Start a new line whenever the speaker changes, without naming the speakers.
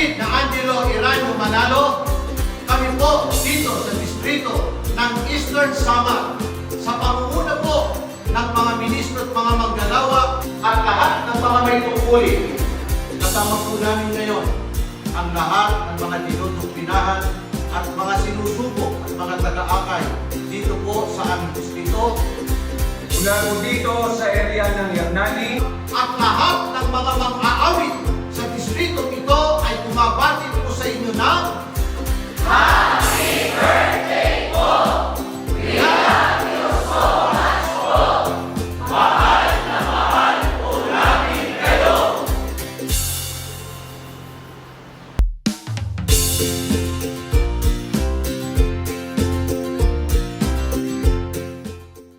kapatid na Angelo Irano Manalo, kami po dito sa distrito ng Eastern Samar sa pangunguna po ng mga ministro at mga manggalawa at lahat ng mga may tungkulin. Kasama po namin ngayon ang lahat ng mga dinudoktrinahan at mga sinusuko at mga taga-akay dito po sa aming distrito.
Mula po dito sa area ng Yarnali
at lahat